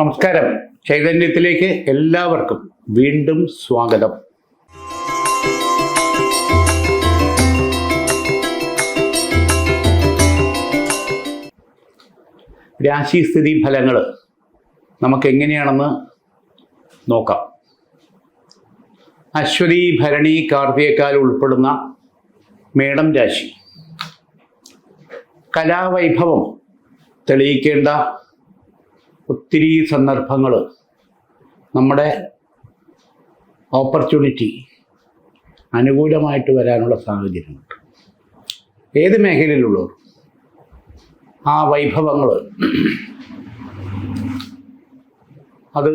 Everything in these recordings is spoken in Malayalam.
നമസ്കാരം. ചൈതന്യത്തിലേക്ക് എല്ലാവർക്കും വീണ്ടും സ്വാഗതം. രാശിസ്ഥിതി ഫലങ്ങൾ നമുക്ക് എങ്ങനെയാണെന്ന് നോക്കാം. അശ്വതി ഭരണി കാർത്തികക്കാൽ ഉൾപ്പെടുന്ന മേടം രാശി. കലാവൈഭവം തെളിയിക്കേണ്ട ഒത്തിരി സന്ദർഭങ്ങൾ നമ്മുടെ ഓപ്പർച്യൂണിറ്റി അനുകൂലമായിട്ട് വരാനുള്ള സാഹചര്യമുണ്ട്. ഏത് മേഖലയിലുള്ളവർ? ആ വൈഭവങ്ങൾ അത്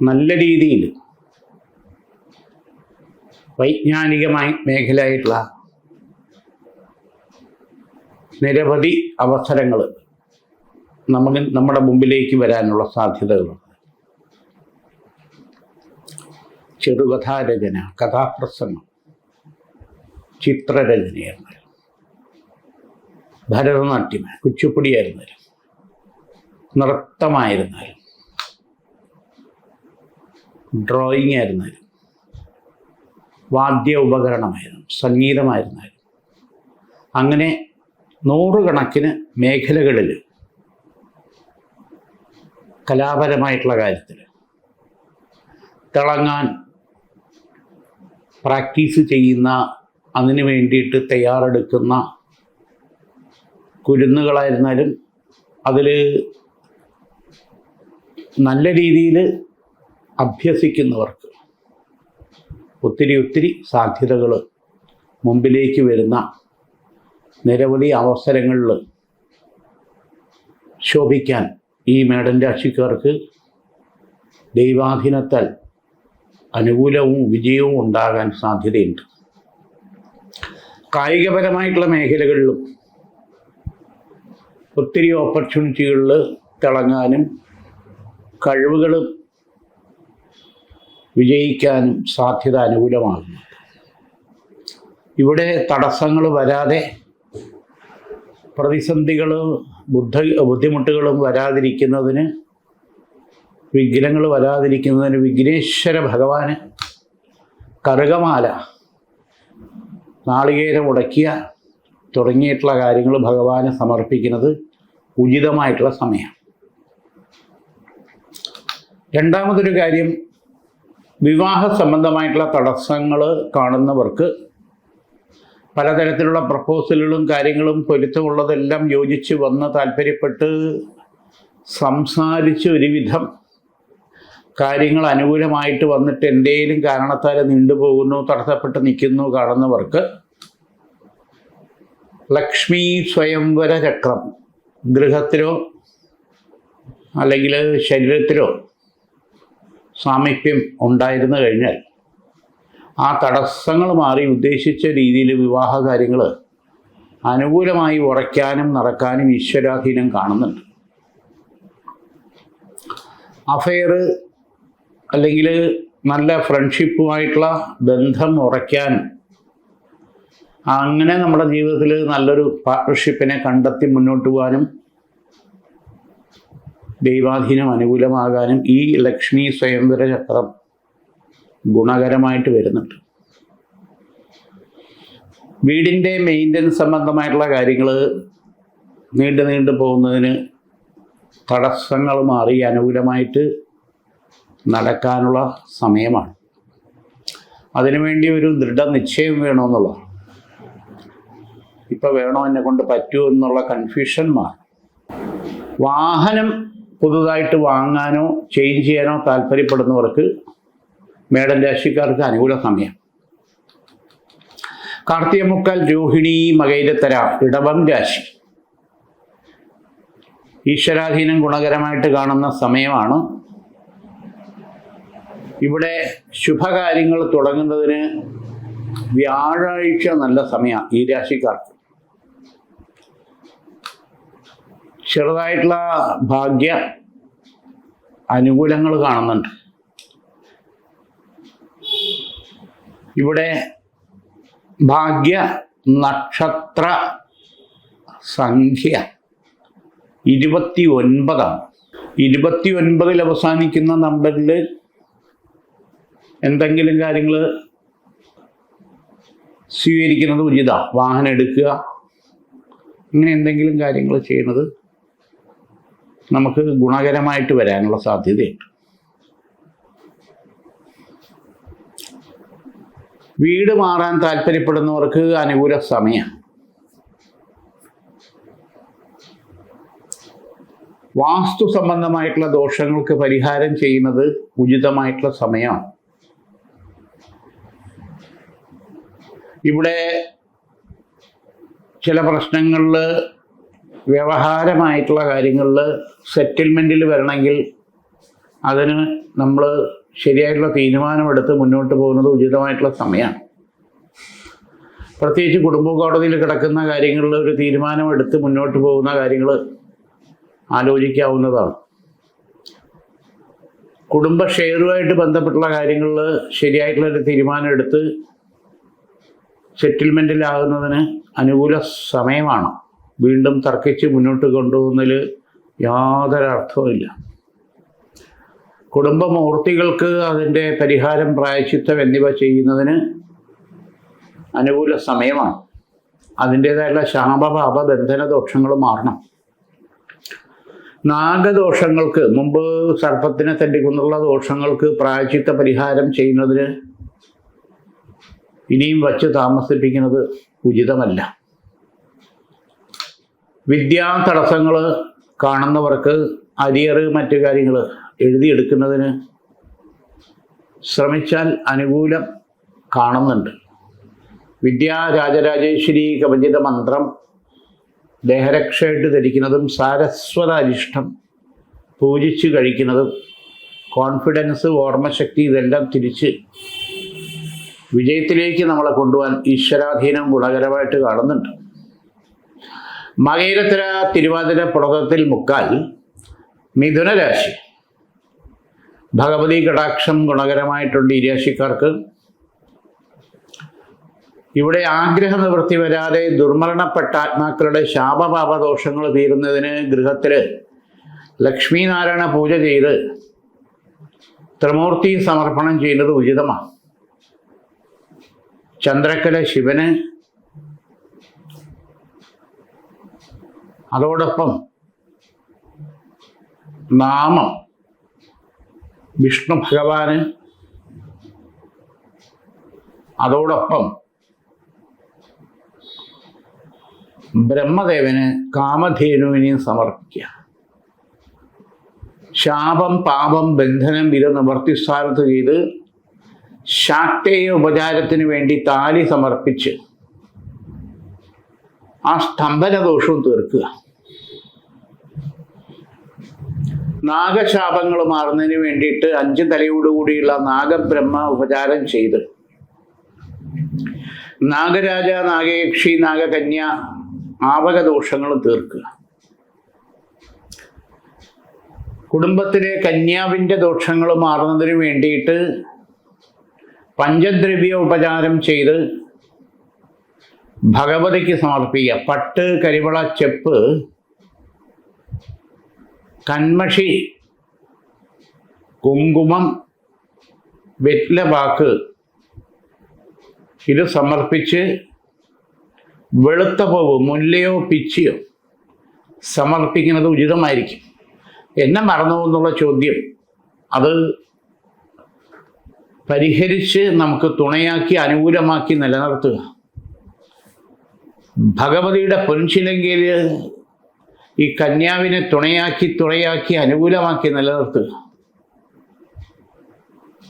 നല്ല രീതിയിൽ വൈജ്ഞാനികമായ മേഖലയായിട്ടുള്ള നിരവധി അവസരങ്ങൾ നമുക്ക് നമ്മുടെ മുമ്പിലേക്ക് വരാനുള്ള സാധ്യതകളുണ്ട് ചെറുകഥാരചന കഥാപ്രസംഗം ചിത്രരചനയായിരുന്നാലും. ഭരതനാട്യം കുച്ചുപ്പുടിയായിരുന്നാലും. നൃത്തമായിരുന്നാലും. ഡ്രോയിങ് ആയിരുന്നാലും വാദ്യ ഉപകരണമായിരുന്നു സംഗീതമായിരുന്നാലും. അങ്ങനെ നൂറുകണക്കിന് മേഖലകളിൽ കലാപരമായിട്ടുള്ള കാര്യത്തിൽ. തിളങ്ങാൻ പ്രാക്ടീസ് ചെയ്യുന്ന അതിനു വേണ്ടിയിട്ട് തയ്യാറെടുക്കുന്ന കുരുന്നുകളായിരുന്നാലും അതിൽ നല്ല രീതിയിൽ അഭ്യസിക്കുന്നവർക്ക് ഒത്തിരി ഒത്തിരി സാധ്യതകൾ മുമ്പിലേക്ക് വരുന്ന നിരവധി അവസരങ്ങളിൽ ശോഭിക്കാൻ ഈ മേടൻ രാശിക്കാർക്ക് ദൈവാധീനത്താൽ അനുകൂലവും വിജയവും ഉണ്ടാകാൻ സാധ്യതയുണ്ട്. കായികപരമായിട്ടുള്ള മേഖലകളിലും ഒത്തിരി ഓപ്പർച്യൂണിറ്റികളിൽ തിളങ്ങാനും കഴിവുകളും വിജയിക്കാനും സാധ്യത അനുകൂലമാകുന്നു. ഇവിടെ തടസ്സങ്ങൾ വരാതെ പ്രതിസന്ധികൾ ബുദ്ധ ബുദ്ധിമുട്ടുകളും വരാതിരിക്കുന്നതിന് വിഘ്നങ്ങൾ വരാതിരിക്കുന്നതിന് വിഘ്നേശ്വര ഭഗവാന് കറുകമാല നാളികേരം ഉടക്കിയ തുടങ്ങിയിട്ടുള്ള കാര്യങ്ങൾ ഭഗവാന് സമർപ്പിക്കുന്നത് ഉചിതമായിട്ടുള്ള സമയം. രണ്ടാമതൊരു കാര്യം വിവാഹ സംബന്ധമായിട്ടുള്ള തടസ്സങ്ങൾ കാണുന്നവർക്ക് പലതരത്തിലുള്ള പ്രപ്പോസലുകളും കാര്യങ്ങളും പൊരുത്തമുള്ളതെല്ലാം യോജിച്ച് വന്ന് താല്പര്യപ്പെട്ട് സംസാരിച്ച് ഒരുവിധം കാര്യങ്ങൾ അനുകൂലമായിട്ട് വന്നിട്ട് എന്തേലും കാരണത്താൽ നീണ്ടുപോകുന്നു തടസ്സപ്പെട്ട് നിൽക്കുന്നു കാണുന്നവർക്ക് ലക്ഷ്മി സ്വയംവര ചക്രം. ഗൃഹത്തിലോ അല്ലെങ്കിൽ ശരീരത്തിലോ സാമീപ്യം ഉണ്ടായിരുന്നു കഴിഞ്ഞാൽ ആ തടസ്സങ്ങൾ മാറി ഉദ്ദേശിച്ച രീതിയിൽ വിവാഹ കാര്യങ്ങൾ അനുകൂലമായി ഉറയ്ക്കാനും നടക്കാനും ഈശ്വരാധീനം കാണുന്നുണ്ട്. അഫെയർ അല്ലെങ്കിൽ നല്ല ഫ്രണ്ട്ഷിപ്പുമായിട്ടുള്ള ബന്ധം ഉറയ്ക്കാനും അങ്ങനെ നമ്മുടെ ജീവിതത്തിൽ നല്ലൊരു പാർട്ട്ണർഷിപ്പിനെ കണ്ടെത്തി മുന്നോട്ട് പോകാനും ദൈവാധീനം അനുകൂലമാകാനും ഈ ലക്ഷ്മി സ്വയംവര ചക്രം ഗുണകരമായിട്ട് വരുന്നുണ്ട്. വീടിന്റെ മെയിന്റനൻസ് സംബന്ധമായിട്ടുള്ള കാര്യങ്ങൾ നീണ്ടു നീണ്ടു പോകുന്നതിന് തടസ്സങ്ങൾ മാറി അനുകൂലമായിട്ട് നടക്കാനുള്ള സമയമാണ്. അതിനുവേണ്ടി ഒരു ദൃഢനിശ്ചയം വേണമെന്നുള്ളതാണ്. ഇപ്പം വേണോ എന്നെ കൊണ്ട് പറ്റുമോ എന്നുള്ള കൺഫ്യൂഷൻ മാറും. വാഹനം പുതുതായിട്ട് വാങ്ങാനോ ചേഞ്ച് ചെയ്യാനോ താല്പര്യപ്പെടുന്നവർക്ക് മേടൻ രാശിക്കാർക്ക് അനുകൂല സമയം. കാർത്തികമുക്കാൽ രോഹിണി മകൈരത്തര ഇടവം രാശി. ഈശ്വരാധീനം ഗുണകരമായിട്ട് കാണുന്ന സമയമാണ്. ഇവിടെ ശുഭകാര്യങ്ങൾ തുടങ്ങുന്നതിന് വ്യാഴാഴ്ച നല്ല സമയമാണ് ഈ രാശിക്കാർക്ക്. ചെറുതായിട്ടുള്ള ഭാഗ്യ അനുകൂലങ്ങൾ കാണുന്നുണ്ട്. ഇവിടെ ഭാഗ്യ നക്ഷത്ര സംഖ്യ ഇരുപത്തി ഒൻപതാണ് ഇരുപത്തി ഒൻപതിൽ അവസാനിക്കുന്ന നമ്പറിൽ എന്തെങ്കിലും കാര്യങ്ങൾ സ്വീകരിക്കുന്നത് ഉചിതമാണ് വാഹനം എടുക്കുക. ഇങ്ങനെ എന്തെങ്കിലും കാര്യങ്ങൾ ചെയ്യുന്നത് നമുക്ക് ഗുണകരമായിട്ട് വരാനുള്ള സാധ്യതയുണ്ട്. വീട് മാറാൻ താല്പര്യപ്പെടുന്നവർക്ക് അനുകൂല സമയം. വാസ്തു സംബന്ധമായിട്ടുള്ള ദോഷങ്ങൾക്ക് പരിഹാരം ചെയ്യുന്നത് ഉചിതമായിട്ടുള്ള സമയമാണ്. ഇവിടെ ചില പ്രശ്നങ്ങളിൽ വ്യവഹാരമായിട്ടുള്ള കാര്യങ്ങളിൽ സെറ്റിൽമെന്റിൽ വരണമെങ്കിൽ അതിന് നമ്മൾ ശരിയായിട്ടുള്ള തീരുമാനമെടുത്ത് മുന്നോട്ട് പോകുന്നത് ഉചിതമായിട്ടുള്ള സമയമാണ്. പ്രത്യേകിച്ച് കുടുംബ കോടതിയിൽ കിടക്കുന്ന കാര്യങ്ങളിൽ ഒരു തീരുമാനമെടുത്ത് മുന്നോട്ട് പോകുന്ന കാര്യങ്ങൾ ആലോചിക്കാവുന്നതാണ്. കുടുംബ ഷെയറുമായിട്ട് ബന്ധപ്പെട്ടുള്ള കാര്യങ്ങളിൽ ശരിയായിട്ടുള്ള ഒരു തീരുമാനം എടുത്ത് സെറ്റിൽമെന്റിലാകുന്നതിന് അനുകൂല സമയമാണ്. വീണ്ടും തർക്കിച്ച് മുന്നോട്ട് കൊണ്ടുപോകുന്നതിൽ യാതൊരു അർത്ഥവുമില്ല കുടുംബമൂർത്തികൾക്ക് അതിന്റെ പരിഹാരം പ്രായച്ചിത്തം എന്നിവ ചെയ്യുന്നതിന് അനുകൂല സമയമാണ്. അതിന്റേതായുള്ള ശാപഭാപ ബന്ധന ദോഷങ്ങൾ മാറണം. നാഗദോഷങ്ങൾക്ക് മുമ്പ് സർപ്പത്തിനെ തല്ലിക്കൊണ്ടുള്ള ദോഷങ്ങൾക്ക് പ്രായച്ചിത്ത പരിഹാരം ചെയ്യുന്നതിന് ഇനിയും വച്ച് താമസിപ്പിക്കുന്നത് ഉചിതമല്ല. വിദ്യാ തടസ്സങ്ങൾ കാണുന്നവർക്ക് അരിയറ് മറ്റു കാര്യങ്ങൾ എഴുതിയെടുക്കുന്നതിന് ശ്രമിച്ചാൽ അനുകൂലം കാണുന്നുണ്ട്. വിദ്യാ രാജരാജേശ്വരി കവചിത മന്ത്രം ദേഹരക്ഷയായിട്ട് ധരിക്കുന്നതും സാരസ്വത അരിഷ്ടം പൂജിച്ച് കഴിക്കുന്നതും കോൺഫിഡൻസ് ഓർമ്മശക്തി ഇതെല്ലാം തിരിച്ച് വിജയത്തിലേക്ക് നമ്മളെ കൊണ്ടുപോകാൻ ഈശ്വരാധീനം ഗുണകരമായിട്ട് കാണുന്നുണ്ട്. മകേരത്തിര തിരുവാതിര പുറത്തത്തിൽ മുക്കാൽ മിഥുനരാശി. ഭഗവതി കടാക്ഷം ഗുണകരമായിട്ടുണ്ട് ഈ രാശിക്കാർക്ക്. ഇവിടെ ആഗ്രഹ നിവൃത്തി വരാതെ ദുർമരണപ്പെട്ട ആത്മാക്കളുടെ ശാപപാപദോഷങ്ങൾ തീരുന്നതിന് ഗൃഹത്തിൽ ലക്ഷ്മീനാരായണ പൂജ ചെയ്ത് ത്രിമൂർത്തി സമർപ്പണം ചെയ്യുന്നത് ഉചിതമാണ്. ചന്ദ്രക്കല ശിവന് അതോടൊപ്പം നാമം വിഷ്ണു ഭഗവാന്. അതോടൊപ്പം ബ്രഹ്മദേവന് കാമധേനുവിനെയും സമർപ്പിക്കുക. ശാപം പാപം ബന്ധനം ഇത് നിവർത്തിസ്ഥാനത്ത് ചെയ്ത് ശാക്തേയ ഉപചാരത്തിന് വേണ്ടി താലി സമർപ്പിച്ച് ആ സ്തംഭന ദോഷവും തീർക്കുക. നാഗശാപങ്ങൾ മാറുന്നതിന് വേണ്ടിയിട്ട് അഞ്ച് തലയോടുകൂടിയുള്ള നാഗബ്രഹ്മ ഉപചാരം ചെയ്ത്. നാഗരാജ നാഗയക്ഷി നാഗകന്യ ആവകദോഷങ്ങൾ തീർക്കുക. കുടുംബത്തിലെ കന്യാവിന്റെ ദോഷങ്ങൾ മാറുന്നതിന് വേണ്ടിയിട്ട് പഞ്ചദ്രവ്യ ഉപചാരം ചെയ്ത് ഭഗവതിക്ക് സമർപ്പിക്കുക. പട്ട് കരിവള ചെപ്പ് കന്മഷി കുങ്കുമം വെറ്റിലവാക്ക് ഇത് സമർപ്പിച്ച് വെളുത്ത പൂവ് മുല്ലയോ പിച്ചിയോ സമർപ്പിക്കുന്നത് ഉചിതമായിരിക്കും. എന്നെ മറന്നു എന്നുള്ള ചോദ്യം. അത് പരിഹരിച്ച് നമുക്ക് തുണയാക്കി അനുകൂലമാക്കി നിലനിർത്തുക. ഭഗവതിയുടെ പൊൻശിലങ്കയിൽ ഈ കന്യാവിനെ തുണയാക്കി തുണയാക്കി അനുകൂലമാക്കി നിലനിർത്തുക.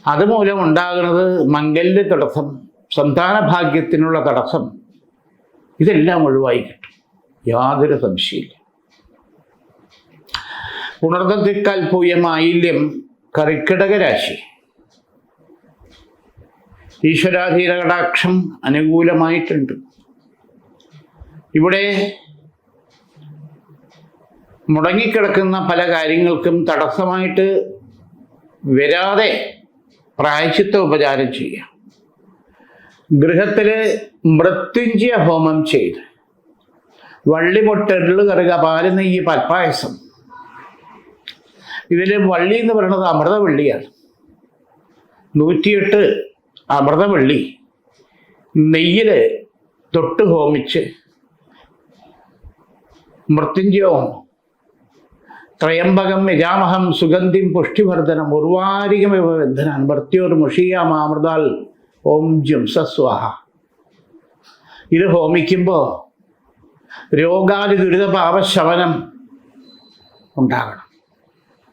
അതുമൂലം ഉണ്ടാകുന്നത് മംഗല്യ തടസ്സം സന്താന ഭാഗ്യത്തിനുള്ള തടസ്സം ഇതെല്ലാം ഒഴിവായി കിട്ടും. യാതൊരു സംശയമില്ല പുണർദത്തിക്കാൽ പോയ മായില്യം കറിക്കിടക രാശി. ഈശ്വരാധീന കടാക്ഷം അനുകൂലമായിട്ടുണ്ട്. ഇവിടെ മുടങ്ങിക്കിടക്കുന്ന പല കാര്യങ്ങൾക്കും തടസ്സമായിട്ട് വരാതെ പ്രായച്ചിത്ത ഉപചാരം ചെയ്യുക ഗൃഹത്തിൽ മൃത്യുഞ്ജയ ഹോമം ചെയ്ത് വള്ളിമൊട്ടെള്ളു കറുക പാൽ നെയ്യ് പൽപ്പായസം. ഇതിൽ വള്ളി എന്ന് പറയുന്നത് അമൃതവള്ളിയാണ് നൂറ്റിയെട്ട് അമൃതവള്ളി നെയ്യിൽ തൊട്ട് ഹോമിച്ച് മൃത്യുഞ്ജയവും ത്രയംബകം യജാമഹം സുഗന്ധിം പുഷ്ടിവർദ്ധനം ഉർവാരികമിവ ബന്ധനാൻ. ഭർത്തിയോർ മുഷിയാമാമൃതാൽ ഓം ജും സസ്വാഹ. ഇത് ഹോമിക്കുമ്പോൾ രോഗാദി ദുരിത പാപശമനം ഉണ്ടാകണം.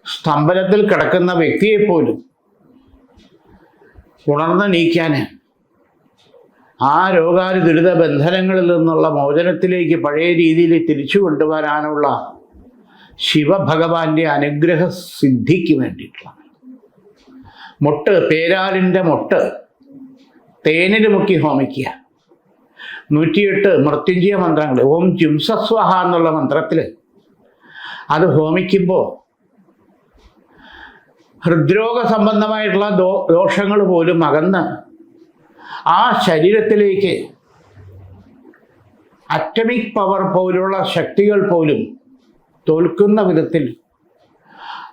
സ്തംഭനത്തിൽ കിടക്കുന്ന വ്യക്തിയെപ്പോലും ഉണർന്ന് നീക്കാൻ ആ രോഗാതി ദുരിത ബന്ധനങ്ങളിൽ നിന്നുള്ള മോചനത്തിലേക്ക് പഴയ രീതിയിൽ തിരിച്ചു കൊണ്ടുവരാനുള്ള ശിവഭഗവാന്റെ അനുഗ്രഹ സിദ്ധിക്ക് വേണ്ടിയിട്ടുള്ള മുട്ട് പേരാലിന്റെ മുട്ട് തേനിൽ മുക്കി ഹോമിക്കുക. നൂറ്റിയെട്ട് മൃത്യുഞ്ജയ മന്ത്രങ്ങൾ ഓം ജിംസസ്വഹ എന്നുള്ള മന്ത്രത്തിൽ അത് ഹോമിക്കുമ്പോൾ ഹൃദ്രോഗ സംബന്ധമായിട്ടുള്ള ദോ ദോഷങ്ങൾ പോലും അകന്ന് ആ ശരീരത്തിലേക്ക് അറ്റമിക് പവർ പോലുള്ള ശക്തികൾ പോലും തോൽക്കുന്ന വിധത്തിൽ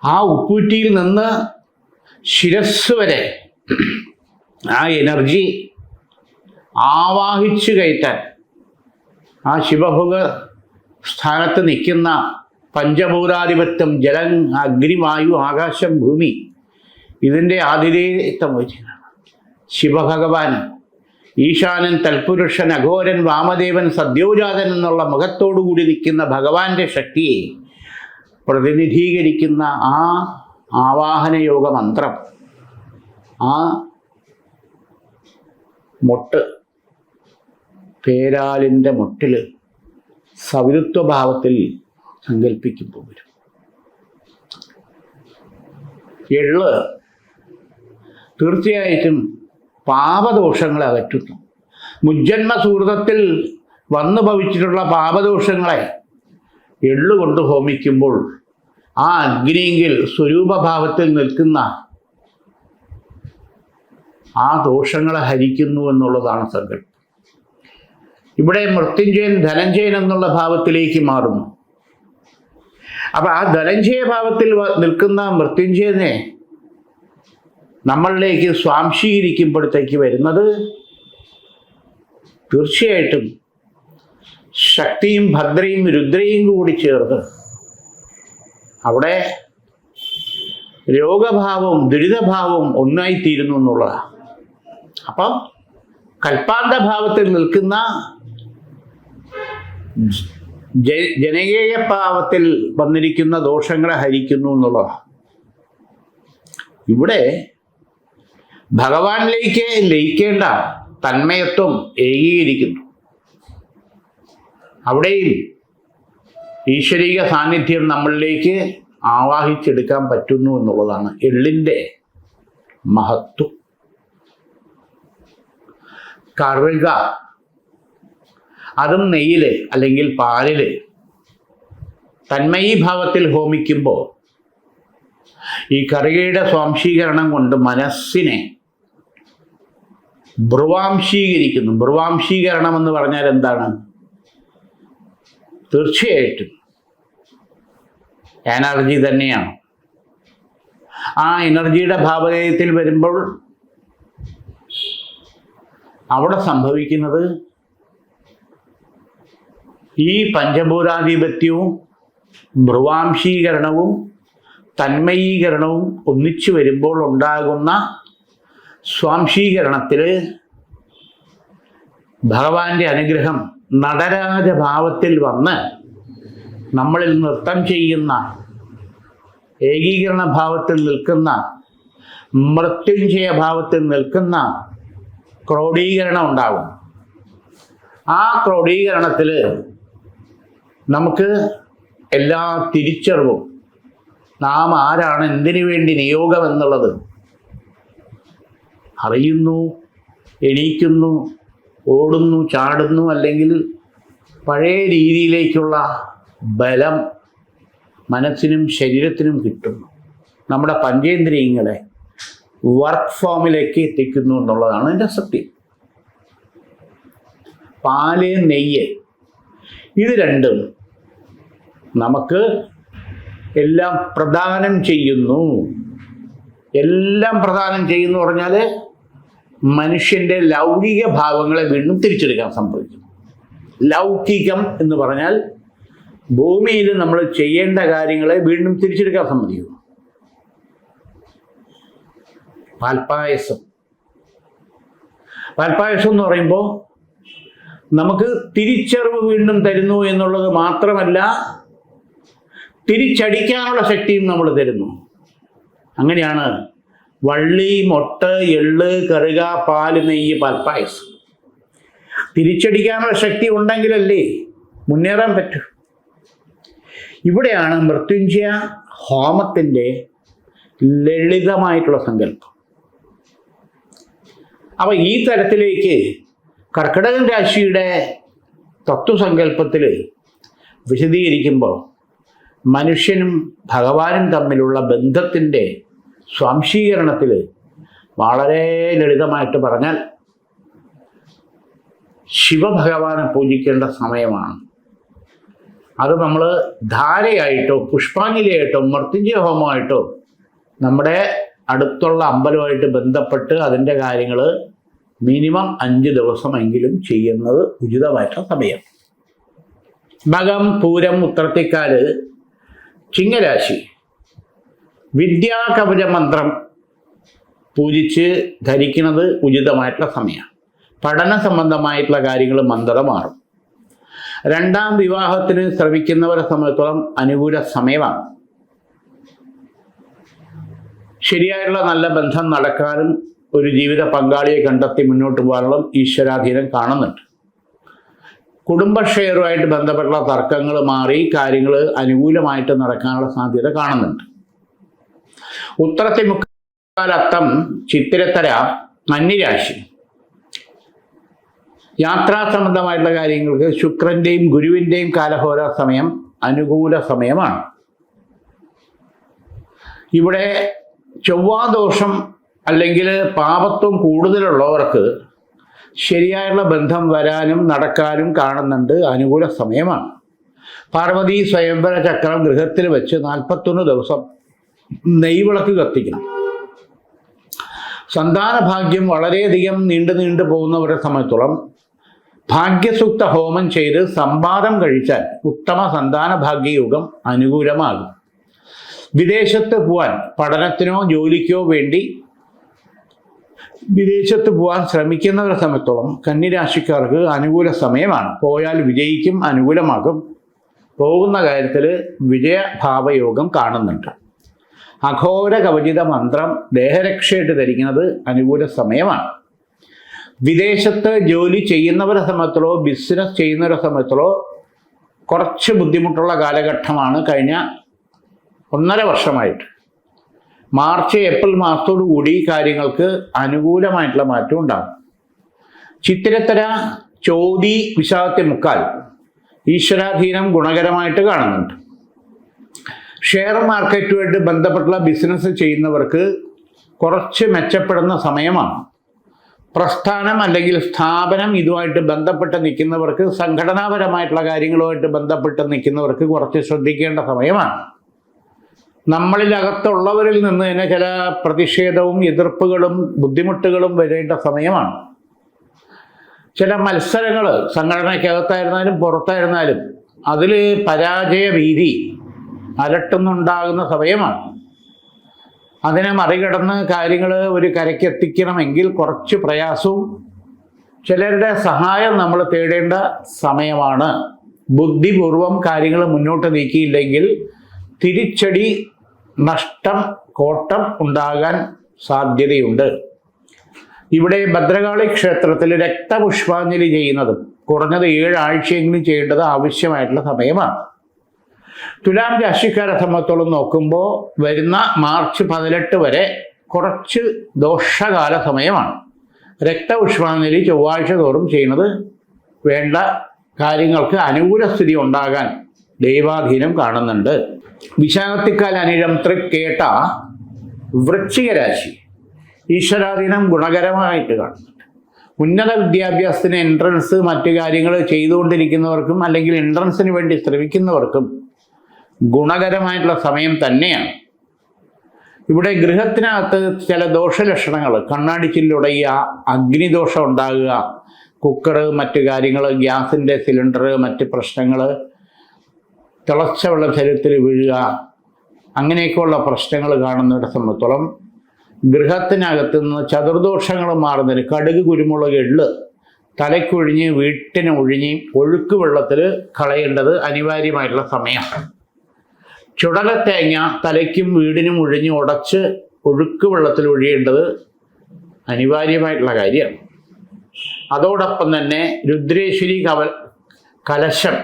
ആ ഉപ്പൂറ്റിയിൽ നിന്ന് ശിരസ് വരെ ആ എനർജി ആവാഹിച്ചു കയറ്റാൻ ആ ശിവഭുഗ സ്ഥാനത്ത് നിൽക്കുന്ന പഞ്ചഭൂതാധിപത്യം ജലം അഗ്നിവായു ആകാശം ഭൂമി ഇതിന്റെ ആതിഥേയത്വം വഹിക്കുകയാണ് ശിവഭഗവാൻ ഈശാനൻ തൽപുരുഷൻ അഘോരൻ വാമദേവൻ സദ്യോജാതൻ എന്നുള്ള മുഖത്തോടുകൂടി നിൽക്കുന്ന ഭഗവാന്റെ ശക്തിയെ പ്രതിനിധീകരിക്കുന്ന ആ ആവാഹന യോഗ മന്ത്രം ആ മൊട്ട് പേരാലിന്റെ മുട്ടിൽ സവിരുത്വഭാവത്തിൽ സങ്കല്പിക്കുമ്പോൾ വരും. എള്ള് തീർച്ചയായിട്ടും പാപദോഷങ്ങളെ അകറ്റുന്നു. മുജ്ജന്മ സുഹൃതത്തിൽ വന്നു ഭവിച്ചിട്ടുള്ള പാപദോഷങ്ങളെ എള്ളുകൊണ്ട് ഹോമിക്കുമ്പോൾ ആ അഗ്നിയെങ്കിൽ സ്വരൂപഭാവത്തിൽ നിൽക്കുന്ന ആ ദോഷങ്ങളെ ഹരിക്കുന്നു എന്നുള്ളതാണ് സങ്കല്പം. ഇവിടെ മൃത്യുഞ്ജയൻ ധനഞ്ജയൻ എന്നുള്ള ഭാവത്തിലേക്ക് മാറുന്നു. അപ്പൊ ആ ധനഞ്ജയ ഭാവത്തിൽ നിൽക്കുന്ന മൃത്യുഞ്ജയനെ നമ്മളിലേക്ക് സ്വാംശീകരിക്കുമ്പോഴത്തേക്ക് വരുന്നത് തീർച്ചയായിട്ടും ശക്തിയും ഭദ്രയും രുദ്രയും കൂടി ചേർന്ന് അവിടെ രോഗഭാവവും ദുരിതഭാവവും ഒന്നായിത്തീരുന്നു എന്നുള്ളതാണ് അപ്പം കൽപ്പാന്ത ഭാവത്തിൽ നിൽക്കുന്ന ജനകീയ ഭാവത്തിൽ വന്നിരിക്കുന്ന ദോഷങ്ങളെ ഹരിക്കുന്നു എന്നുള്ളതാണ് ഇവിടെ ഭഗവാനിലേക്ക് ലയിക്കേണ്ട തന്മയത്വം ഏകീകരിക്കുന്നു. അവിടെയും ഈശ്വരീക സാന്നിധ്യം നമ്മളിലേക്ക് ആവാഹിച്ചെടുക്കാൻ പറ്റുന്നു എന്നുള്ളതാണ് എള്ളിന്റെ മഹത്വം. കറുക അതും നെയ്യിൽ അല്ലെങ്കിൽ പാലിൽ തന്മയീഭാവത്തിൽ ഹോമിക്കുമ്പോൾ ഈ കറുകയുടെ സ്വാംശീകരണം കൊണ്ട് മനസ്സിനെ ബ്രുവാംശീകരിക്കുന്നു. ബ്രുവാംശീകരണം എന്ന് പറഞ്ഞാൽ എന്താണ്? തീർച്ചയായിട്ടും. എനർജി തന്നെയാണ്. ആ എനർജിയുടെ ഭാവതയത്തിൽ വരുമ്പോൾ അവിടെ സംഭവിക്കുന്നത് ഈ പഞ്ചഭൂതാധിപത്യവും ഭ്രുവാംശീകരണവും തന്മയീകരണവും ഒന്നിച്ചു വരുമ്പോൾ ഉണ്ടാകുന്ന സ്വാംശീകരണത്തിൽ ഭഗവാന്റെ അനുഗ്രഹം നടരാജഭാവത്തിൽ വന്ന് നമ്മളിൽ നൃത്തം ചെയ്യുന്ന ഏകീകരണ ഭാവത്തിൽ നിൽക്കുന്ന മൃത്യുഞ്ജയ ഭാവത്തിൽ നിൽക്കുന്ന ക്രോഡീകരണം ഉണ്ടാകും. ആ ക്രോഡീകരണത്തിൽ നമുക്ക് എല്ലാ തിരിച്ചറിവും. നാം ആരാണ് എന്തിനു വേണ്ടി നിയോഗം എന്നുള്ളത്. അറിയുന്നു എണീക്കുന്നു ഓടുന്നു ചാടുന്നു അല്ലെങ്കിൽ പഴയ രീതിയിലേക്കുള്ള ബലം മനസ്സിനും ശരീരത്തിനും കിട്ടുന്നു. നമ്മുടെ പഞ്ചേന്ദ്രിയങ്ങളെ വർക്ക് ഫോമിലേക്ക് എത്തിക്കുന്നു എന്നുള്ളതാണ് എന്റെ സത്യം. പാൽ നെയ്യ് ഇത് രണ്ടും നമുക്ക് എല്ലാം പ്രദാനം ചെയ്യുന്നു. എല്ലാം പ്രദാനം ചെയ്യുന്നു പറഞ്ഞാൽ മനുഷ്യന്റെ ലൗകിക ഭാവങ്ങളെ വീണ്ടും തിരിച്ചെടുക്കാൻ സംഭവിക്കും ലൗകികം എന്ന് പറഞ്ഞാൽ ഭൂമിയിൽ നമ്മൾ ചെയ്യേണ്ട കാര്യങ്ങളെ വീണ്ടും തിരിച്ചെടുക്കാൻ സമ്മതിക്കും പാൽപ്പായസം. പാൽപ്പായസം എന്ന് പറയുമ്പോൾ നമുക്ക് തിരിച്ചറിവ് വീണ്ടും തരുന്നു എന്നുള്ളത് മാത്രമല്ല തിരിച്ചടിക്കാനുള്ള ശക്തിയും നമ്മൾ തരുന്നു. അങ്ങനെയാണ് വള്ളി മൊട്ട് എള്ള് കറുക പാൽ നെയ്യ് പൽപ്പായസം. തിരിച്ചടിക്കാനുള്ള ശക്തി ഉണ്ടെങ്കിലല്ലേ മുന്നേറാൻ പറ്റൂ. ഇവിടെയാണ് മൃത്യുഞ്ജയ ഹോമത്തിന്റെ ലളിതമായിട്ടുള്ള സങ്കല്പം. അപ്പോൾ ഈ തരത്തിലേക്ക് കർക്കിടകൻ രാശിയുടെ തത്വസങ്കല്പത്തിൽ വിശദീകരിക്കുമ്പോൾ മനുഷ്യനും ഭഗവാനും തമ്മിലുള്ള ബന്ധത്തിന്റെ സ്വാംശീകരണത്തിൽ വളരെ ലളിതമായിട്ട് പറഞ്ഞാൽ ശിവഭഗവാനെ പൂജിക്കേണ്ട സമയമാണ്. അത് നമ്മൾ ധാരയായിട്ടോ പുഷ്പാഞ്ജലിയായിട്ടോ മൃത്യുഞ്ജയ ഹോമമായിട്ടോ നമ്മുടെ അടുത്തുള്ള അമ്പലമായിട്ട് ബന്ധപ്പെട്ട് അതിന്റെ കാര്യങ്ങൾ മിനിമം അഞ്ച് ദിവസമെങ്കിലും ചെയ്യുന്നത് ഉചിതമായിട്ടുള്ള സമയം. മകം പൂരം ഉത്രത്തിക്കാൽ ചിങ്ങരാശി. വിദ്യാകവച മന്ത്രം പൂജിച്ച് ധരിക്കുന്നത് ഉചിതമായിട്ടുള്ള സമയമാണ്. പഠന സംബന്ധമായിട്ടുള്ള കാര്യങ്ങൾ മന്ദത മാറും. രണ്ടാം വിവാഹത്തിന് ശ്രമിക്കുന്നവരെ സംബന്ധിച്ചോളം അനുകൂല സമയമാണ്. ശരിയായുള്ള നല്ല ബന്ധം നടക്കാനും ഒരു ജീവിത പങ്കാളിയെ കണ്ടെത്തി മുന്നോട്ട് പോകാനുള്ള ഈശ്വരാധീനം കാണുന്നുണ്ട്. കുടുംബ ബന്ധപ്പെട്ടുള്ള തർക്കങ്ങൾ മാറി കാര്യങ്ങൾ അനുകൂലമായിട്ട് നടക്കാനുള്ള സാധ്യത കാണുന്നുണ്ട്. ഉത്തരത്തി മുക്കാലത്തം ചിത്തിരത്തര മഞ്ഞിരാശി യാത്രാ സംബന്ധമായിട്ടുള്ള കാര്യങ്ങൾക്ക് ശുക്രന്റെയും ഗുരുവിന്റെയും കാലഹോര സമയം അനുകൂല സമയമാണ്. ഇവിടെ ചൊവ്വാദോഷം അല്ലെങ്കിൽ പാപത്വം കൂടുതലുള്ളവർക്ക് ശരിയായുള്ള ബന്ധം വരാനും നടക്കാനും കാണുന്നുണ്ട് അനുകൂല സമയമാണ്. പാർവതി സ്വയംവര ചക്രം ഗൃഹത്തിൽ വെച്ച് നാൽപ്പത്തൊന്ന് ദിവസം നെയ്വിളക്ക് കത്തിക്കണം. സന്താന ഭാഗ്യം വളരെയധികം നീണ്ടു നീണ്ടു പോകുന്നവരെ സംബന്ധിച്ചോളം ഭാഗ്യസുക്ത ഹോമം ചെയ്ത് സമ്പാദം കഴിച്ചാൽ ഉത്തമ സന്താന ഭാഗ്യയോഗം അനുകൂലമാകും. വിദേശത്ത് പോവാൻ പഠനത്തിനോ ജോലിക്കോ വേണ്ടി വിദേശത്ത് പോകാൻ ശ്രമിക്കുന്നവരെ സംബന്ധിച്ചോളം കന്നിരാശിക്കാർക്ക് അനുകൂല സമയമാണ്. പോയാൽ വിജയിക്കും അനുകൂലമാകും. പോകുന്ന കാര്യത്തിൽ വിജയഭാവയോഗം കാണുന്നുണ്ട്. അഘോര കവചിത മന്ത്രം ദേഹരക്ഷയായിട്ട് ധരിക്കുന്നത് അനുകൂല സമയമാണ്. വിദേശത്ത് ജോലി ചെയ്യുന്നവരെ സംബന്ധിച്ചോ ബിസിനസ് ചെയ്യുന്നവരെ സംബന്ധിച്ചോ കുറച്ച് ബുദ്ധിമുട്ടുള്ള കാലഘട്ടമാണ് കഴിഞ്ഞ ഒന്നര വർഷമായിട്ട്. മാർച്ച് ഏപ്രിൽ മാസത്തോടു കൂടി കാര്യങ്ങൾക്ക് അനുകൂലമായിട്ടുള്ള മാറ്റം ഉണ്ടാകും. ചിത്തിരത്തര ചോതി വിശാദത്തെ മുക്കാൽ ഈശ്വരാധീനം ഗുണകരമായിട്ട് കാണുന്നുണ്ട്. ഷെയർ മാർക്കറ്റുമായിട്ട് ബന്ധപ്പെട്ടുള്ള ബിസിനസ് ചെയ്യുന്നവർക്ക് കുറച്ച് മെച്ചപ്പെടുന്ന സമയമാണ്. പ്രസ്ഥാനം അല്ലെങ്കിൽ സ്ഥാപനം ഇതുമായിട്ട് ബന്ധപ്പെട്ട് നിൽക്കുന്നവർക്ക് സംഘടനാപരമായിട്ടുള്ള കാര്യങ്ങളുമായിട്ട് ബന്ധപ്പെട്ട് നിൽക്കുന്നവർക്ക് കുറച്ച് ശ്രദ്ധിക്കേണ്ട സമയമാണ്. നമ്മളിലകത്തുള്ളവരിൽ നിന്ന് തന്നെ ചില പ്രതിഷേധവും എതിർപ്പുകളും ബുദ്ധിമുട്ടുകളും വരേണ്ട സമയമാണ്. ചില മത്സരങ്ങൾ സംഘടനയ്ക്കകത്തായിരുന്നാലും പുറത്തായിരുന്നാലും അതിൽ പരാജയ ഭീതി അലട്ടുന്നുണ്ടാകുന്ന സമയമാണ്. അതിനെ മറികടന്ന് കാര്യങ്ങൾ ഒരു കരയ്ക്കെത്തിക്കണമെങ്കിൽ കുറച്ച് പ്രയാസവും ചിലരുടെ സഹായം നമ്മൾ തേടേണ്ട സമയമാണ്. ബുദ്ധിപൂർവം കാര്യങ്ങൾ മുന്നോട്ട് നീക്കിയില്ലെങ്കിൽ തിരിച്ചടി നഷ്ടം കോട്ടം ഉണ്ടാകാൻ സാധ്യതയുണ്ട്. ഇവിടെ ഭദ്രകാളി ക്ഷേത്രത്തിൽ രക്തപുഷ്പാഞ്ജലി ചെയ്യുന്നതും കുറഞ്ഞത് ഏഴാഴ്ചയെങ്കിലും ചെയ്യേണ്ടത് ആവശ്യമായിട്ടുള്ള സമയമാണ്. തുലാം രാശിക്കാരെ സംബന്ധിച്ചോളം നോക്കുമ്പോൾ വരുന്ന മാർച്ച് പതിനെട്ട് വരെ കുറച്ച് ദോഷകാല സമയമാണ്. രക്ത രക്തപുഷ്പാഞ്ജലി ചൊവ്വാഴ്ച തോറും ചെയ്യുന്നത് വേണ്ട കാര്യങ്ങൾക്ക് അനുകൂല സ്ഥിതി ഉണ്ടാകാൻ ദൈവാധീനം കാണുന്നുണ്ട്. വിശാഖത്തിക്കാൽ അനിഴം തൃക്കേട്ട വൃശ്ചിക രാശി ഈശ്വരാധീനം ഗുണകരമായിട്ട് കാണുന്നുണ്ട്. ഉന്നത വിദ്യാഭ്യാസത്തിന് എൻട്രൻസ് മറ്റു കാര്യങ്ങൾ ചെയ്തുകൊണ്ടിരിക്കുന്നവർക്കും അല്ലെങ്കിൽ എൻട്രൻസിന് വേണ്ടി ശ്രമിക്കുന്നവർക്കും ഗുണകരമായിട്ടുള്ള സമയം തന്നെയാണ്. ഇവിടെ ഗൃഹത്തിനകത്ത് ചില ദോഷലക്ഷണങ്ങൾ കണ്ണാടിച്ചില്ലുടയുക അഗ്നിദോഷം ഉണ്ടാകുക കുക്കർ മറ്റു കാര്യങ്ങൾ ഗ്യാസിന്റെ സിലിണ്ടർ മറ്റ് പ്രശ്നങ്ങൾ തിളച്ച വെള്ളം ശരീരത്തിൽ വീഴുക അങ്ങനെയൊക്കെയുള്ള പ്രശ്നങ്ങൾ കാണുന്നവരെ സംബന്ധിച്ചോളം ഗൃഹത്തിനകത്ത് നിന്ന് ചതുർദോഷങ്ങൾ മാറുന്നതിന് കടുക് കുരുമുളക് എള്ള് തലയ്ക്കൊഴിഞ്ഞ് വീട്ടിന് ഒഴിഞ്ഞ് ഒഴുക്ക് വെള്ളത്തിൽ കളയേണ്ടത് അനിവാര്യമായിട്ടുള്ള സമയം ചുടലത്തേങ്ങ തലയ്ക്കും വീടിനും ഒഴിഞ്ഞ് ഉടച്ച് ഒഴുക്ക് വെള്ളത്തിൽ ഒഴിയേണ്ടത് അനിവാര്യമായിട്ടുള്ള കാര്യമാണ്. അതോടൊപ്പം തന്നെ രുദ്രേശ്വരി കവൽ കലശം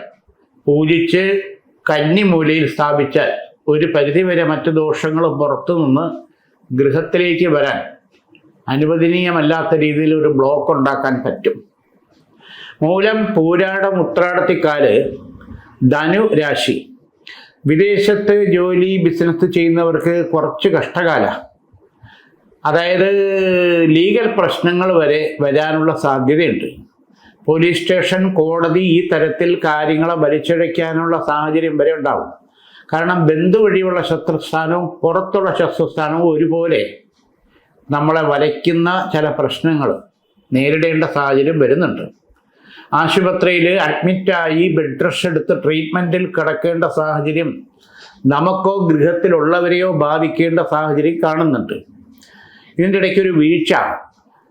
പൂജിച്ച് കന്നിമൂലയിൽ സ്ഥാപിച്ചാൽ ഒരു പരിധിവരെ മറ്റ് ദോഷങ്ങളും പുറത്തു നിന്ന് ഗൃഹത്തിലേക്ക് വരാൻ അനുവദനീയമല്ലാത്ത രീതിയിൽ ഒരു ബ്ലോക്ക് ഉണ്ടാക്കാൻ പറ്റും. മൂലം പൂരാടം ഉത്രാടത്തിക്കാൽ ധനു രാശി വിദേശത്ത് ജോലി ബിസിനസ് ചെയ്യുന്നവർക്ക് കുറച്ച് കഷ്ടകാല. അതായത് ലീഗൽ പ്രശ്നങ്ങൾ വരെ വരാനുള്ള സാധ്യതയുണ്ട്. പോലീസ് സ്റ്റേഷൻ കോടതി ഈ തരത്തിൽ കാര്യങ്ങളെ വലിച്ചഴയ്ക്കാനുള്ള സാഹചര്യം വരെ ഉണ്ടാവും. കാരണം ബന്ധു വഴിയുള്ള ശത്രുസ്ഥാനവും പുറത്തുള്ള ശത്രുസ്ഥാനവും ഒരുപോലെ നമ്മളെ വലയ്ക്കുന്ന ചില പ്രശ്നങ്ങൾ നേരിടേണ്ട സാഹചര്യം വരുന്നുണ്ട്. ആശുപത്രിയിൽ അഡ്മിറ്റായി ബെഡ് റെസ്റ്റ് എടുത്ത് ട്രീറ്റ്മെന്റിൽ കിടക്കേണ്ട സാഹചര്യം നമുക്കോ ഗൃഹത്തിലുള്ളവരെയോ ബാധിക്കേണ്ട സാഹചര്യം കാണുന്നുണ്ട്. ഇതിന്റെ ഇടയ്ക്ക് ഒരു വീഴ്ച.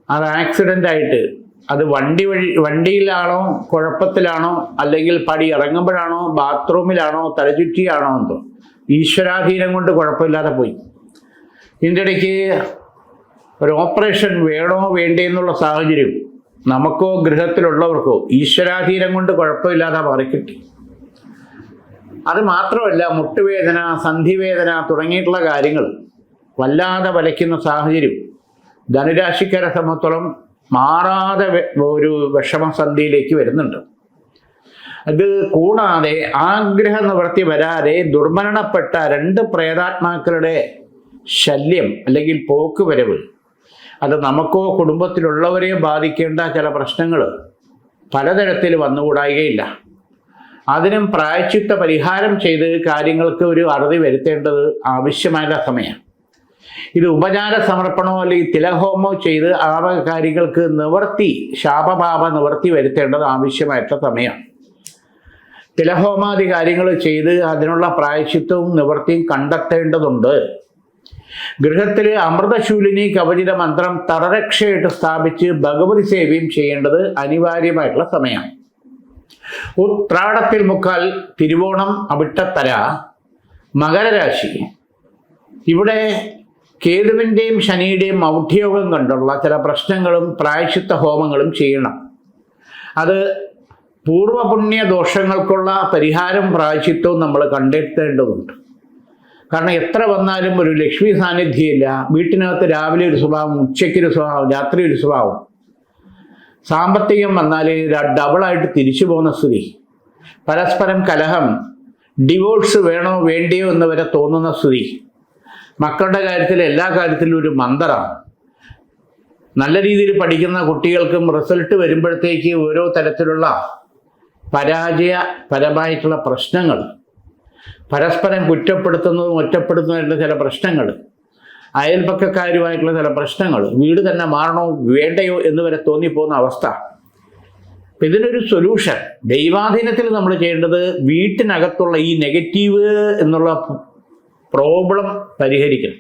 അത് ആക്സിഡന്റ് ആയിട്ട് അത് വണ്ടി വഴി വണ്ടിയിലാണോ കുഴപ്പത്തിലാണോ അല്ലെങ്കിൽ പടി ഇറങ്ങുമ്പോഴാണോ ബാത്റൂമിലാണോ തലചുറ്റിയാണോ എന്തോ. ഈശ്വരാധീനം കൊണ്ട് കുഴപ്പമില്ലാതെ പോയി. ഇതിന്റെ ഇടയ്ക്ക് ഒരു ഓപ്പറേഷൻ വേണോ വേണ്ടേ എന്നുള്ള സാഹചര്യം നമുക്കോ ഗൃഹത്തിലുള്ളവർക്കോ ഈശ്വരാധീനം കൊണ്ട് കുഴപ്പമില്ലാതെ മാറിക്കിട്ടി അത് മാത്രമല്ല മുട്ടുവേദന സന്ധിവേദന തുടങ്ങിയിട്ടുള്ള കാര്യങ്ങൾ വല്ലാതെ വലയ്ക്കുന്ന സാഹചര്യം. ധനുരാശിക്കാരെ സംബന്ധിച്ചോളം മാറാതെ ഒരു വിഷമസന്ധിയിലേക്ക് വരുന്നുണ്ട്. അത് കൂടാതെ ആഗ്രഹ നിവൃത്തി വരാതെ ദുർമരണപ്പെട്ട രണ്ട് പ്രേതാത്മാക്കളുടെ ശല്യം അല്ലെങ്കിൽ പോക്ക് വരവ് അത് നമുക്കോ കുടുംബത്തിലുള്ളവരെയോ ബാധിക്കേണ്ട ചില പ്രശ്നങ്ങൾ പലതരത്തിൽ വന്നുകൂടായികയില്ല. അതിനും പ്രായച്ചിത്ത പരിഹാരം ചെയ്ത് കാര്യങ്ങൾക്ക് ഒരു അറുതി വരുത്തേണ്ടത് ആവശ്യമായ സമയം. ഇത് ഉപചാര സമർപ്പണമോ അല്ലെങ്കിൽ തിലഹോമോ ചെയ്ത് ആ കാര്യങ്ങൾക്ക് നിവർത്തി ശാപഭാവ നിവർത്തി വരുത്തേണ്ടത് ആവശ്യമായിട്ടുള്ള സമയം. തിലഹോമാദി കാര്യങ്ങൾ ചെയ്ത് അതിനുള്ള പ്രായശിത്വവും നിവർത്തിയും കണ്ടെത്തേണ്ടതുണ്ട്. ഗൃഹത്തിൽ അമൃതശൂലിനി കവചിത മന്ത്രം തറരക്ഷയായിട്ട് സ്ഥാപിച്ച് ഭഗവതി സേവയും ചെയ്യേണ്ടത് അനിവാര്യമായിട്ടുള്ള സമയമാണ് ഉത്രാടത്തിൽ മുക്കാൽ തിരുവോണം അവിട്ടത്തര മകരരാശി. ഇവിടെ കേതുവിന്റെയും ശനിയുടെയും മൗഢ്യയോഗം കൊണ്ടുള്ള ചില പ്രശ്നങ്ങളും പ്രായശിത്ത ഹോമങ്ങളും ചെയ്യണം. അത് പൂർവപുണ്യ ദോഷങ്ങൾക്കുള്ള പരിഹാരം പ്രായശിത്വവും നമ്മൾ കണ്ടെത്തേണ്ടതുണ്ട്. കാരണം എത്ര വന്നാലും ഒരു ലക്ഷ്മി സാന്നിധ്യമില്ല. വീട്ടിനകത്ത് രാവിലെ ഒരു സ്വഭാവം ഉച്ചയ്ക്ക് ഒരു സ്വഭാവം രാത്രി ഒരു സ്വഭാവം. സാമ്പത്തികം വന്നാൽ ഡബിളായിട്ട് തിരിച്ചു പോകുന്ന സ്ഥിതി. പരസ്പരം കലഹം ഡിവോഴ്സ് വേണോ വേണ്ടിയോ എന്ന് വരെ തോന്നുന്ന സ്ഥിതി. മക്കളുടെ കാര്യത്തിൽ എല്ലാ കാര്യത്തിലും ഒരു മന്ദറ നല്ല രീതിയിൽ പഠിക്കുന്ന കുട്ടികൾക്കും റിസൾട്ട് വരുമ്പോഴത്തേക്ക് ഓരോ തരത്തിലുള്ള പരാജയപരമായിട്ടുള്ള പ്രശ്നങ്ങൾ പരസ്പരം കുറ്റപ്പെടുത്തുന്നതും ഒറ്റപ്പെടുത്തുന്നതായിട്ടുള്ള ചില പ്രശ്നങ്ങൾ അയൽപക്കക്കാരുമായിട്ടുള്ള ചില പ്രശ്നങ്ങൾ വീട് തന്നെ മാറണോ വേണ്ടയോ എന്ന് വരെ തോന്നിപ്പോകുന്ന അവസ്ഥ. ഇതിനൊരു സൊല്യൂഷൻ ദൈവാധീനത്തിൽ നമ്മൾ ചെയ്യേണ്ടത് വീട്ടിനകത്തുള്ള ഈ നെഗറ്റീവ് എന്നുള്ള പ്രോബ്ലം പരിഹരിക്കണം.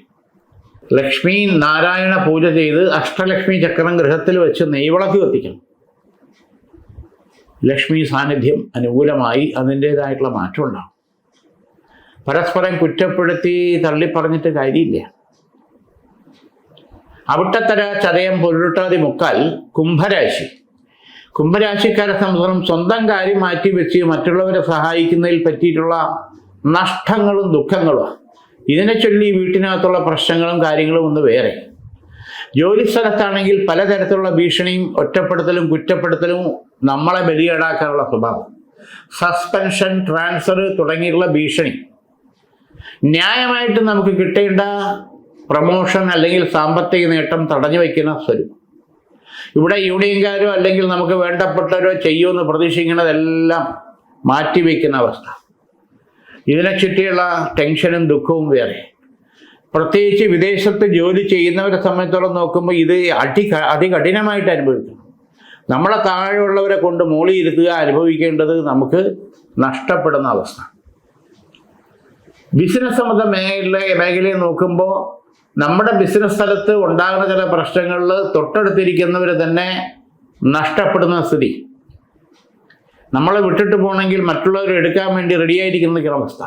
ലക്ഷ്മി നാരായണ പൂജ ചെയ്ത് അഷ്ടലക്ഷ്മി ചക്രം ഗൃഹത്തിൽ വെച്ച് നെയ്വിളക്ക് കത്തിക്കണം. ലക്ഷ്മി സാന്നിധ്യം അനുകൂലമായി അതിന്റേതായിട്ടുള്ള മാറ്റം ഉണ്ടാവും പരസ്പരം കുറ്റപ്പെടുത്തി തള്ളിപ്പറഞ്ഞിട്ട് കാര്യമില്ല. അവിട്ടത്തര ചതയം പൊരുട്ടാതി മുക്കാൽ കുംഭരാശി. കുംഭരാശിക്കാരെ സംബന്ധിച്ചും സ്വന്തം കാര്യം മാറ്റി വെച്ച് മറ്റുള്ളവരെ സഹായിക്കുന്നതിൽ പറ്റിയിട്ടുള്ള നഷ്ടങ്ങളും ദുഃഖങ്ങളും. ഇതിനെ ചൊല്ലി വീട്ടിനകത്തുള്ള പ്രശ്നങ്ങളും കാര്യങ്ങളും ഒന്ന് വേറെ. ജോലി സ്ഥലത്താണെങ്കിൽ പലതരത്തിലുള്ള ഭീഷണിയും ഒറ്റപ്പെടുത്തലും കുറ്റപ്പെടുത്തലും നമ്മളെ ബലിയേടാക്കാനുള്ള സ്വഭാവം. സസ്പെൻഷൻ ട്രാൻസ്ഫർ തുടങ്ങിയിട്ടുള്ള ഭീഷണി. ന്യായമായിട്ട് നമുക്ക് കിട്ടേണ്ട പ്രമോഷൻ അല്ലെങ്കിൽ സാമ്പത്തിക നേട്ടം തടഞ്ഞു വയ്ക്കുന്ന സ്വരൂപം. ഇവിടെ യൂണിയൻകാരോ അല്ലെങ്കിൽ നമുക്ക് വേണ്ടപ്പെട്ടവരോ ചെയ്യുമെന്ന് പ്രതീക്ഷിക്കുന്നതെല്ലാം മാറ്റിവെക്കുന്ന അവസ്ഥ. ഇതിനെ ചുറ്റിയുള്ള ടെൻഷനും ദുഃഖവും വേറെ. പ്രത്യേകിച്ച് വിദേശത്ത് ജോലി ചെയ്യുന്നവരെ സംബന്ധിച്ചോളം നോക്കുമ്പോൾ ഇത് അടി അതികഠിനമായിട്ട് അനുഭവിക്കും നമ്മളെ താഴെയുള്ളവരെ കൊണ്ട് മോളിയിരുത്തുക അനുഭവിക്കേണ്ടത് നമുക്ക് നഷ്ടപ്പെടുന്ന അവസ്ഥ. ബിസിനസ് സംബന്ധ മേഖല മേഖലയെ നോക്കുമ്പോൾ നമ്മുടെ ബിസിനസ് സ്ഥലത്ത് ഉണ്ടാകുന്ന ചില പ്രശ്നങ്ങളിൽ തൊട്ടടുത്തിരിക്കുന്നവർ തന്നെ നഷ്ടപ്പെടുന്ന സ്ഥിതി. നമ്മളെ വിട്ടിട്ട് പോകണമെങ്കിൽ മറ്റുള്ളവർ എടുക്കാൻ വേണ്ടി റെഡിയായിരിക്കുന്ന അവസ്ഥ.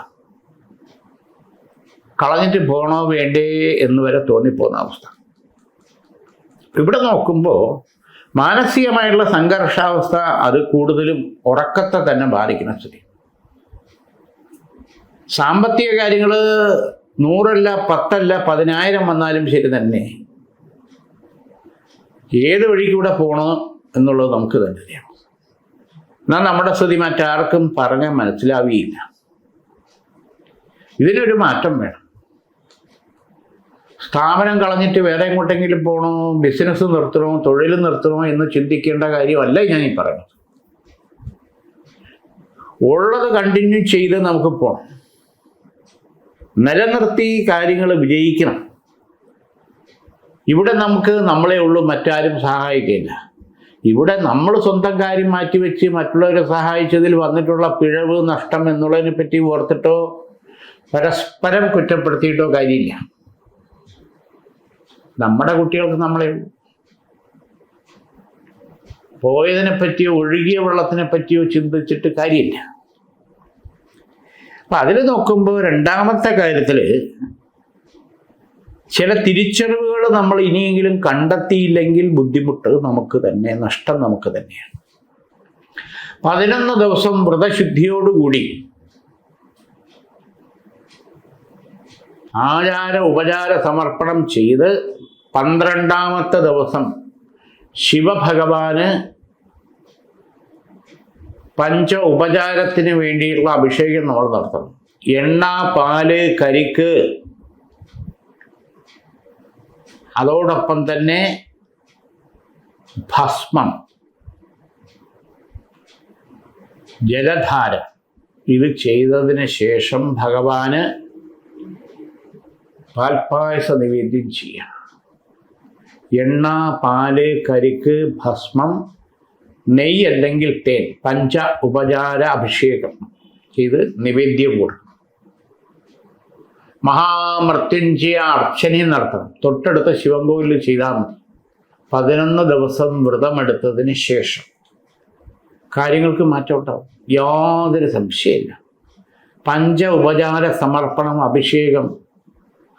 കളഞ്ഞിട്ട് പോകണോ വേണ്ടേ എന്ന് വരെ തോന്നിപ്പോകുന്ന അവസ്ഥ. ഇവിടെ നോക്കുമ്പോൾ മാനസികമായിട്ടുള്ള സംഘർഷാവസ്ഥ അത് കൂടുതലും ഉറക്കത്തെ തന്നെ ബാധിക്കുന്ന സ്ഥിതി. സാമ്പത്തിക കാര്യങ്ങൾ നൂറല്ല പത്തല്ല പതിനായിരം വന്നാലും ശരി തന്നെ. ഏത് വഴിക്കൂടെ പോകണോ എന്നുള്ളത് നമുക്ക് തന്നെ അറിയാം. എന്നാൽ നമ്മുടെ സ്ഥിതി മറ്റാർക്കും പറഞ്ഞാൽ മനസ്സിലാവുകയില്ല ഇതിനൊരു മാറ്റം വേണം. സ്ഥാപനം കളഞ്ഞിട്ട് വേറെ എങ്ങോട്ടെങ്കിലും പോകണോ ബിസിനസ് നിർത്തണോ തൊഴിൽ നിർത്തണോ എന്ന് ചിന്തിക്കേണ്ട കാര്യമല്ല ഞാൻ ഈ പറയുന്നത്. ഉള്ളത് കണ്ടിന്യൂ ചെയ്ത് നമുക്ക് പോകണം നിലനിർത്തി കാര്യങ്ങൾ വിജയിക്കണം. ഇവിടെ നമുക്ക് നമ്മളെ ഉള്ളൂ മറ്റാരും സഹായിക്കില്ല. ഇവിടെ നമ്മൾ സ്വന്തം കാര്യം മാറ്റിവെച്ച് മറ്റുള്ളവരെ സഹായിച്ചതിൽ വന്നിട്ടുള്ള പിഴവ് നഷ്ടം എന്നുള്ളതിനെ പറ്റി ഓർത്തിട്ടോ പരസ്പരം കുറ്റപ്പെടുത്തിയിട്ടോ കാര്യമില്ല. നമ്മുടെ കുട്ടികൾക്ക് നമ്മളെ പോയതിനെ പറ്റിയോ ഒഴുകിയ വെള്ളത്തിനെ പറ്റിയോ ചിന്തിച്ചിട്ട് കാര്യമില്ല. അപ്പം അതിൽ നോക്കുമ്പോൾ രണ്ടാമത്തെ കാര്യത്തിൽ ചില തിരിച്ചറിവുകൾ നമ്മൾ ഇനിയെങ്കിലും കണ്ടെത്തിയില്ലെങ്കിൽ ബുദ്ധിമുട്ട് നമുക്ക് തന്നെ നഷ്ടം നമുക്ക് തന്നെയാണ്. പതിനൊന്ന് ദിവസം വ്രതശുദ്ധിയോടുകൂടി ആചാര ഉപചാര സമർപ്പണം ചെയ്ത് പന്ത്രണ്ടാമത്തെ ദിവസം ശിവഭഗവാന് പഞ്ച ഉപചാരത്തിന് വേണ്ടിയുള്ള അഭിഷേകം നമ്മൾ നടത്തണം. എണ്ണ പാൽ കരിക്ക്. അതോടൊപ്പം തന്നെ ഭസ്മം. ജലധാര. ഇത് ചെയ്തതിന് ശേഷം ഭഗവാന് പാൽപ്പായസ നിവേദ്യം ചെയ്യണം. എണ്ണ പാൽ കരിക്ക് ഭസ്മം നെയ്യ് അല്ലെങ്കിൽ തേൻ പഞ്ച ഉപചാര അഭിഷേകം. ചെയ്ത് നിവേദ്യം കൊടുക്കും. മഹാമൃത്യുഞ്ജയ അർച്ചനയും നടത്തണം. തൊട്ടടുത്ത ശിവൻകോവിലിൽ ചെയ്താൽ മതി. പതിനൊന്ന് ദിവസം വ്രതമെടുത്തതിന് ശേഷം കാര്യങ്ങൾക്ക് മാറ്റം ഉണ്ടാവും യാതൊരു സംശയമില്ല പഞ്ച ഉപചാര സമർപ്പണം അഭിഷേകം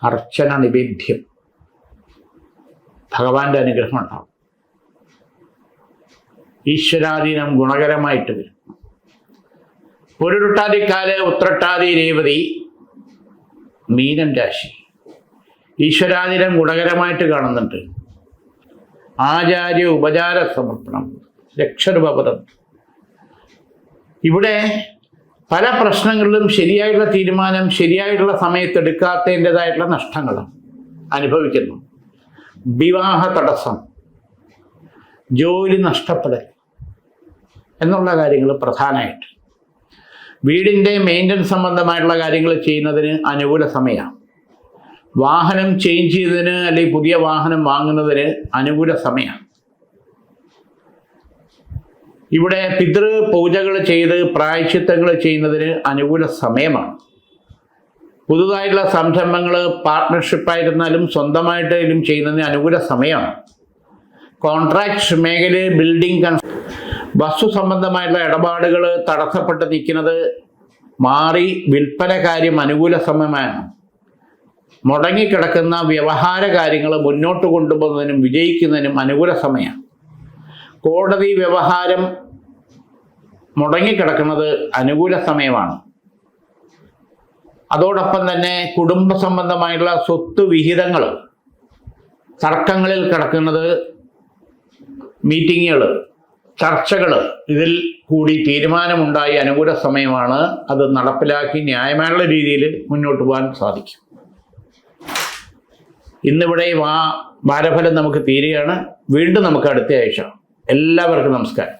അർച്ചന നിവേദ്യം. ഭഗവാന്റെ അനുഗ്രഹം ഉണ്ടാവും. ഈശ്വരാധീനം ഗുണകരമായിട്ട് വരും. പൊരുട്ടാതിക്കാൽ ഉത്രട്ടാതി രേവതി മീനൻ രാശി. ഈശ്വരാധീനം ഗുണകരമായിട്ട് കാണുന്നുണ്ട്. ആചാര്യ ഉപചാര സമർപ്പണം ലക്ഷരൂപപദം ഇവിടെ പല പ്രശ്നങ്ങളിലും ശരിയായിട്ടുള്ള തീരുമാനം ശരിയായിട്ടുള്ള സമയത്ത് എടുക്കാത്തതിന്റെതായിട്ടുള്ള നഷ്ടങ്ങൾ അനുഭവിക്കുന്നു. വിവാഹ തടസ്സം ജോലി നഷ്ടപ്പെടൽ. എന്നുള്ള കാര്യങ്ങൾ പ്രധാനമായിട്ട്. വീടിന്റെ മെയിന്റനൻസ് സംബന്ധമായിട്ടുള്ള കാര്യങ്ങൾ ചെയ്യുന്നതിന് അനുകൂല സമയമാണ്. വാഹനം ചേഞ്ച് ചെയ്തതിന് അല്ലെങ്കിൽ പുതിയ വാഹനം വാങ്ങുന്നതിന് അനുകൂല സമയമാണ്. ഇവിടെ പിതൃ പൂജകൾ ചെയ്ത് പ്രായശ്ചിത്തങ്ങൾ ചെയ്യുന്നതിന് അനുകൂല സമയമാണ്. പുതുതായിട്ടുള്ള സംരംഭങ്ങൾ പാർട്ട്ണർഷിപ്പായിരുന്നാലും സ്വന്തമായിട്ടായാലും ചെയ്യുന്നതിന് അനുകൂല സമയമാണ്. കോൺട്രാക്ട് മേഖലയിൽ ബിൽഡിംഗ് കൺ വസ്തു സംബന്ധമായിട്ടുള്ള ഇടപാടുകൾ തടസ്സപ്പെട്ട് നിൽക്കുന്നത് മാറി വിൽപ്പന കാര്യം അനുകൂല സമയമാണ് മുടങ്ങിക്കിടക്കുന്ന വ്യവഹാര കാര്യങ്ങൾ മുന്നോട്ട് കൊണ്ടുപോകുന്നതിനും വിജയിക്കുന്നതിനും അനുകൂല സമയമാണ്. കോടതി വ്യവഹാരം മുടങ്ങിക്കിടക്കുന്നത് അനുകൂല സമയമാണ്. അതോടൊപ്പം തന്നെ കുടുംബ സംബന്ധമായിട്ടുള്ള സ്വത്ത് വിഹിതങ്ങൾ തർക്കങ്ങളിൽ കിടക്കുന്നത് മീറ്റിങ്ങുകൾ ചർച്ചകൾ ഇതിൽ കൂടി തീരുമാനമുണ്ടായി അനുകൂല സമയമാണ്. അത് നടപ്പിലാക്കി ന്യായമായുള്ള രീതിയിൽ മുന്നോട്ട് പോകാൻ സാധിക്കും. ഇന്നിവിടെ ആ വാരഫലം നമുക്ക് തീരുകയാണ്. വീണ്ടും നമുക്ക് അടുത്ത ആഴ്ച. എല്ലാവർക്കും നമസ്കാരം.